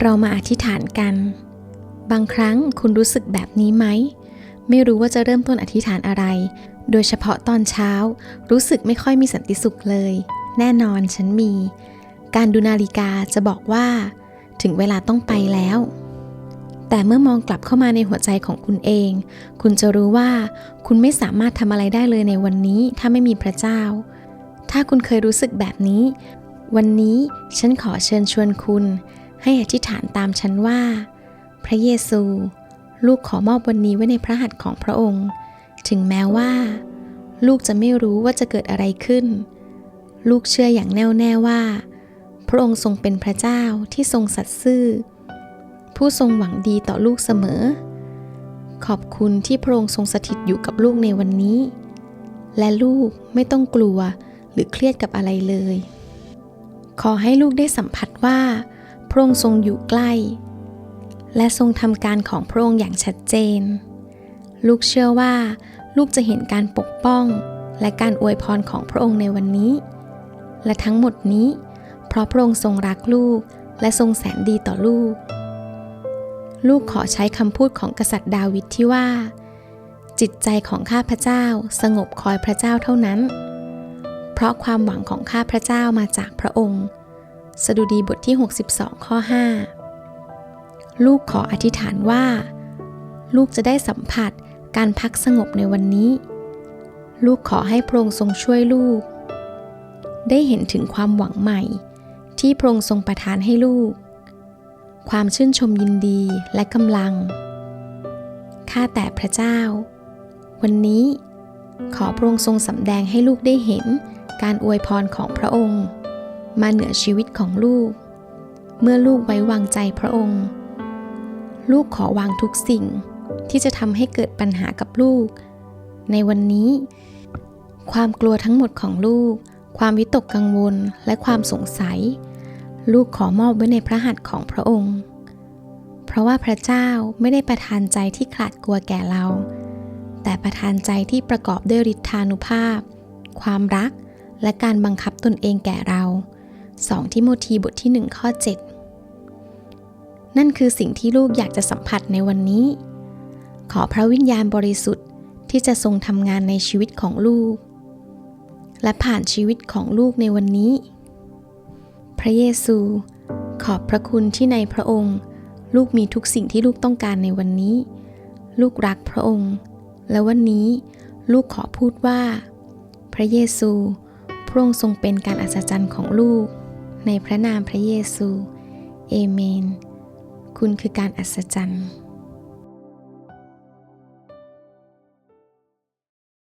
เรามาอธิษฐานกัน บางครั้งคุณรู้สึกแบบนี้ไหม ไม่รู้ว่าจะเริ่มต้นอธิษฐานอะไร โดยเฉพาะตอนเช้า รู้สึกไม่ค่อยมีสันติสุขเลย แน่นอนฉันมี การดูนาฬิกาจะบอกว่า ถึงเวลาต้องไปแล้ว แต่เมื่อมองกลับเข้ามาในหัวใจของคุณเอง คุณจะรู้ว่า คุณไม่สามารถทำอะไรได้เลยในวันนี้ถ้าไม่มีพระเจ้า ถ้าคุณเคยรู้สึกแบบนี้ วันนี้ฉันขอเชิญชวนคุณ ให้อธิษฐานตามฉันว่า พระเยซู ลูกขอมอบวันนี้ไว้ในพระหัตถ์ของพระองค์ ถึงแม้ว่า ลูกจะไม่รู้ว่าจะเกิดอะไรขึ้น ลูกเชื่ออย่างแน่วแน่ว่า พระองค์ทรงเป็นพระเจ้าที่ทรงสัตย์ซื่อ ผู้ทรงหวังดีต่อลูกเสมอ ขอบคุณที่พระองค์ทรงสถิตอยู่กับลูกในวันนี้ และลูกไม่ต้องกลัวหรือเครียดกับอะไรเลย ขอให้ลูกได้สัมผัสว่า ระองค์ทรงอยู่ใกล้ และทรงทำการของพระองค์อย่างชัดเจน ลูกเชื่อว่า ลูกจะเห็นการปกป้องและการอวยพรของพระองค์ในวันนี้ และทั้งหมดนี้ เพราะพระองค์ทรงรักลูกและทรงแสนดีต่อลูก ลูกขอใช้คำพูดของกษัตริย์ดาวิดที่ว่า จิตใจของข้าพเจ้าสงบคอยพระเจ้าเท่านั้น เพราะความหวังของข้าพระเจ้ามาจากพระองค์ สดุดีบทที่ 62 ข้อ 5 ลูกขออธิษฐานว่า ลูกจะได้สัมผัสการพักสงบในวันนี้ ลูกขอให้พระองค์ทรงช่วยลูก ได้เห็นถึงความหวังใหม่ ที่พระองค์ทรงประทานให้ลูก ความชื่นชมยินดีและกำลัง ข้าแต่พระเจ้า วันนี้ขอพระองค์ทรงสำแดงให้ลูกได้เห็นการอวยพรของพระองค์ มาเหนือชีวิตของลูก เมื่อลูกไว้วางใจพระองค์ ลูกขอวางทุกสิ่งที่จะทำให้เกิดปัญหากับลูก ในวันนี้ ความกลัวทั้งหมดของลูก ความวิตกกังวลและความสงสัย ลูกขอมอบไว้ในพระหัตถ์ของพระองค์ เพราะว่าพระเจ้าไม่ได้ประทานใจที่ขลาดกลัวแก่เรา แต่ประทานใจที่ประกอบด้วยฤทธานุภาพ ความรักและการบังคับตนเองแก่เรา 2 ทิโมธีบทที่ 1 ข้อ 7 นั่นคือสิ่งที่ลูกอยากจะสัมผัสในวันนี้ ขอพระวิญญาณบริสุทธิ์ที่จะทรงทำงานในชีวิตของลูก และผ่านชีวิตของลูกในวันนี้ พระเยซู ขอบพระคุณที่ในพระองค์ ลูกมีทุกสิ่งที่ลูกต้องการในวันนี้ ลูกรักพระองค์ และวันนี้ลูกขอพูดว่า พระเยซูพระองค์ทรงเป็นการอัศจรรย์ของลูก ในพระนามพระเยซู เอเมน คุณคือการอัศจรรย์